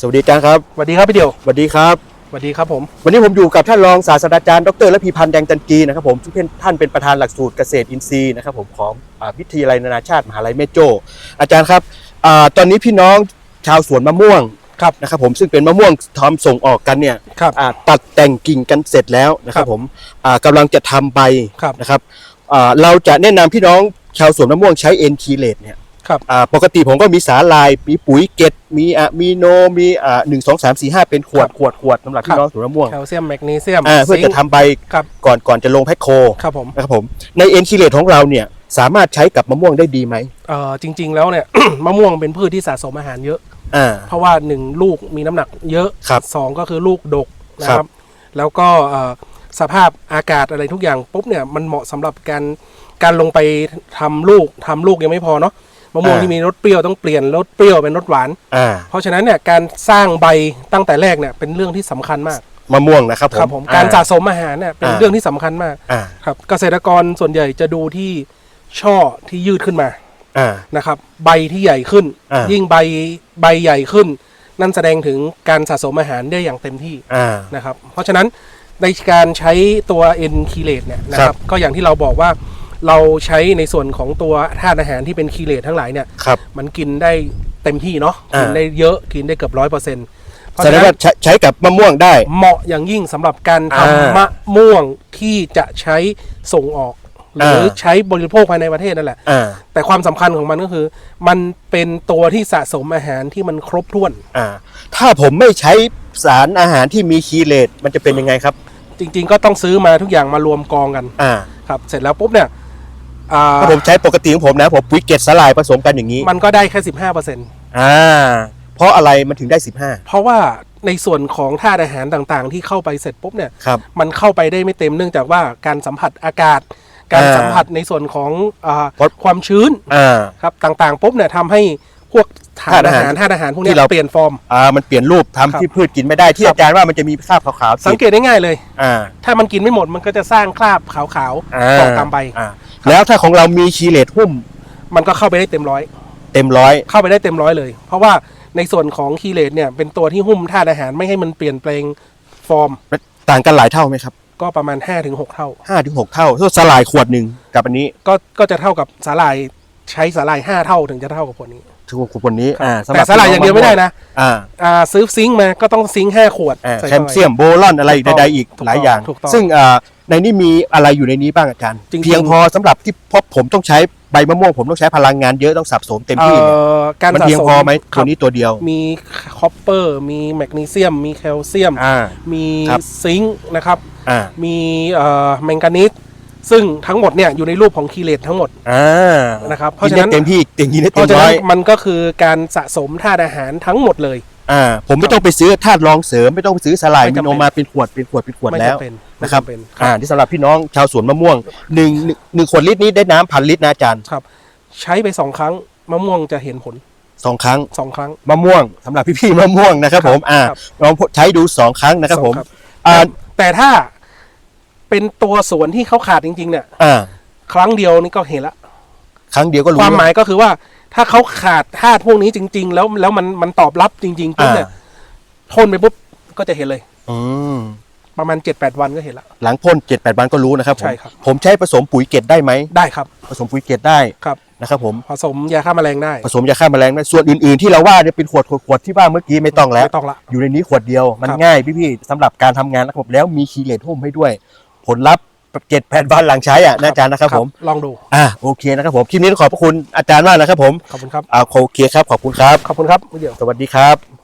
สวัสดีอาจารย์ครับสวัสดีครับพี่เดียวสวัสดีครับสวัสดีครับผม วันนี้ผมอยู่กับท่านรองศาสตราจารย์ดรและพีพันธ์แดงจันกีนะครับผมซึ่งเป็นท่านเป็นประธานหลักสูตรเกษตรอินทรีย์นะครับผมของอ่าวิทยาลัยนานาชาติมหาลัยแม่โจ้ อาจารย์ครับอาตอนนี้พี่น้องชาวสวนมะม่วงครับนะครับผมซึ่งเป็นมะม่วงทำส่งออกกันเนี่ยครับอ่าตัดแต่งกิ่งกันเสร็จแล้วนะคครัรับบผมอ่ากำลังจะทำใบครับนะครับอ่าเราจะแนะนำพี่น้องชาวสวนมะม่วงใช้เอ็นคีเลตเนี่ย ครับอ่าปกติผมก็มีสาลายมีปุ๋ยเกตมีอะมีโนมีอ่าหนึ่งสองสามสี่ห้าเป็นขวดครับขวดขวดสำหรับครับพี่น้องสวนมะม่วงแคลเซียมแมกนีเซียมอ่าเพื่อซิงจะค์ทำใบครับก่อนก่อนจะลงแพ็คโคครับผมนะครับผมในเอ็นคีเลตของเราเนี่ยสามารถใช้กับมะม่วงได้ดีไหมเอ่อจริง ๆ แล้วเนี่ยมะม่วงเป็นพืชที่สะสมอาหารเยอะอ่าเพราะว่าหนึ่งลูกมีน้ำหนักเยอะครับสองก็คือลูกดกนะคครัรับบแล้วก็เอ่อสภาพอากาศอะไรทุกอย่างปุ๊บเนี่ยมันเหมาะสำหรับการการลงไปทำลูกทำลูกยังไม่พอเนาะ มะม่วงที่มีรสเปรี้ยวต้องเปลี่ยนรสเปรี้ยวเป็นรสหวาน อ่า เพราะฉะนั้นเนี่ยการสร้างใบตั้งแต่แรกเนี่ยเป็นเรื่องที่สำคัญมากมะม่วงนะครับผมครับผมการสะสมอาหารเนี่ยเป็นอ่า เรื่องที่สำคัญมากอ่า ครับเกษตรกรส่วนใหญ่จะดูที่ช่อที่ยืดขึ้นมาอ่า นะครับ ใบที่ใหญ่ขึ้น อ่ายิ่ ยิ่งใบใบใหญ่ขึ้น นั่นแสดงถึงการสะสมอาหารได้อย่างเต็มที่ อ่า นะครับเพราะฉะนั้นในการใช้ตัว N คีเลตเนี่ยนะคครัรับบ ก็อย่างที่เราบอกว่า เราใช้ในส่วนของตัวธาตุอาหารที่เป็นคีเลตทั้งหลายเนี่ย ครับ มันกินได้เต็มที่เนาะอ่ากิ กินได้เยอะกินได้เกือบร้อยเปอร์เซ็นต์เพราะแสดฉะงนั้ว่านใช้ใช้กับมะม่วงได้ เหมาะอย่างยิ่งสำหรับการอ่าทำมะม่วงที่จะใช้ส่งออก หรืออ่าใช้บริโภคภายในประเทศนั่นแหละ อ่า แต่ความสำคัญของมันก็คือ มันเป็นตัวที่สะสมอาหารที่มันครบถ้วน อ่า ถ้าผมไม่ใช้สารอาหารที่มีคีเลตมันจะเป็นยังไงครับ จริง ๆ ก็ต้องซื้อมาทุกอย่างมารวมกองกัน อ่า ครับเสร็จแล้วปุ๊บเนี่ย อ่าถ้าผมใช้ปกติของผมนะผมปุ๋ยเกตสลายผสมกันอย่างนี้มันก็ได้แค่สิบห้าเปอร์เซ็นต์อ่าเพราะอะไรมันถึงได้ 15 เพราะว่าในส่วนของธาตุอาหารต่างๆ ที่เข้าไปเสร็จปุ๊บเนี่ย ครับมันเข้าไปได้ไม่เต็มเนื่องจากว่าการสัมผัสอากาศ การอ่าสัมผัสในส่วนของอาเพราะความชื้นอ่า ครับต่างๆปุ๊บเนี่ยทำให้พวกธาตุอาหารธาตุอาหารธาตุอาหารพวกเนี้ที่เรายเปลี่ยนฟอร์ม อ่ามันเปลี่ยนรูปทำครับ ที่พืชกินไม่ได้ที่ครับอาจารย์ว่ามันจะมีคราบขาวๆสังติดเกตได้ง่ายเลย อ่าถ้ามันกินไม่หมดมันก็จะสร้างคราบขาวอ่าๆตอกตามใบอ่า แล้วถ้าของเรามีคีเลตหุ้มมันก็เข้าไปได้เต็มร้อย เต็มร้อย เข้าไปได้เต็มร้อยเลย เพราะว่าในส่วนของคีเลตเนี่ยเป็นตัวที่หุ้มธาตุอาหารไม่ให้มันเปลี่ยนแปลงฟอร์ม ต่างกันหลายเท่าไหมครับ ก็ประมาณ 5-6 เท่าห้าถึงหกเท่าถ้าสลายขวดหนึ่งกับอันนี้ก็ก็จะเท่ากับสาหร่ายใช้สาหร่าย5เท่าถึงจะเท่ากับขวดนี้ถึงขวดนี้อ่าำหแต่รับสาหร่ายอย่างเดียวไม่ได้นะอ่าอ่าซื้อซิงค์มาก็ต้องซิงค์5ขวดอ่าใส่แคข้าลไปเซียมโบรอนอะไรอีกถูกต้องใดๆอีกถูกต้องหลายอย่างถูกต้องซึ่งอ่า ในนี้มีอะไรอยู่ในนี้บ้างอาจารย์จริงๆ เพียงพอสำหรับที่เพราะผมต้องใช้ใบมะม่วงผมต้องใช้พลังงานเยอะต้องสับสมเต็มที่เนี่ยเอ่อการมันสะเพียงสมพอไหมคตัรัวบนี้ตัวเดียวมีคอปเปอร์ มีแมกนีเซียม มีแคลเซียม อ่า มีครับ ซิงค์นะครับ อ่ามีเอ่อแมงกานีสซึ่งทั้งหมดเนี่ยอยู่ในรูปของคีเลตทั้งหมด อ่านะครับเพกิราะนฉะได้นั้น เต็มที่เต็มกินได้เพเต็มราะฉะร้นั้อนย มันก็คือการสะสมธาตุอาหารทั้งหมดเลย อ่าผมไม่ต้องไปซื้อธาตุรองเสริมไม่ต้องไปซื้อสลายไม่มิจำเป็นโนมาเป็นขวดเป็นขวดเป็นขวดไม่แล้วจำเป็นนะครับไม่จำเป็นอ่าที่สำหรับพี่น้องชาวสวนมะม่วงหนึ่งหนึ่งหนึ่งขวดลิตรนี้ได้น้ำพันลิตรนะอาจารย์ครับ ใช้ไปสองครั้งมะม่วงจะเห็นผลสองครั้งสองครั้ง มะม่วงสำหรับพี่ๆมะม่วงนะครับผมอ่าครับ ลองใช้ดูสองครั้งนะครับสองผมครับอ่าแต่แต่ถ้าเป็นตัวสวนที่เขาขาดจริงๆเนี่ย อ่าครั้งเดียวนี่ก็เห็นละ ครั้งเดียวก็รู้ความหมายก็คือว่า ถ้าเขาขาดธาตุพวกนี้จริง ๆ แล้วแล้วมันมันตอบรับจริงๆปุ๊บเนี่ยพ่นไปปุ๊บก็จะเห็นเลย อืมประมาณ 7-8 วันก็เห็นละหลังพ่นเจ็ดแปดวันก็รู้นะครับผมใช่ครับ ผมใช้ผสมปุ๋ยเกล็ดได้ไหมได้ครับ ผสมปุ๋ยเกล็ดได้ครับนะครับผมผสมยาฆ่าแมลงได้ ผสมยาฆ่าแมลงได้ส่วนอื่นๆที่เราว่าเนี่ยเป็นขวดขวดขวดที่ว่าเมื่อกี้ไม่ต้องแล้วไม่ต้องละอยู่ในนี้ขวดเดียวมันครับง่ายพี่ๆสำหรับการทำงานนะครับแล้วมีคีเลตหุ้มให้ด้วย ผลลัพธ์ เจ็ดแปดวันหลังใช้อะนะอาจารย์นะครับผม ลองดู อ่าโอเคนะครับผม คลิปนี้ต้องขอบพระคุณอาจารย์มากนะครับผม ขอบคุณครับ อ่าโอเคครับ ขอบคุณครับ ขอบคุณครับเดี๋ยวสวัสดีครับ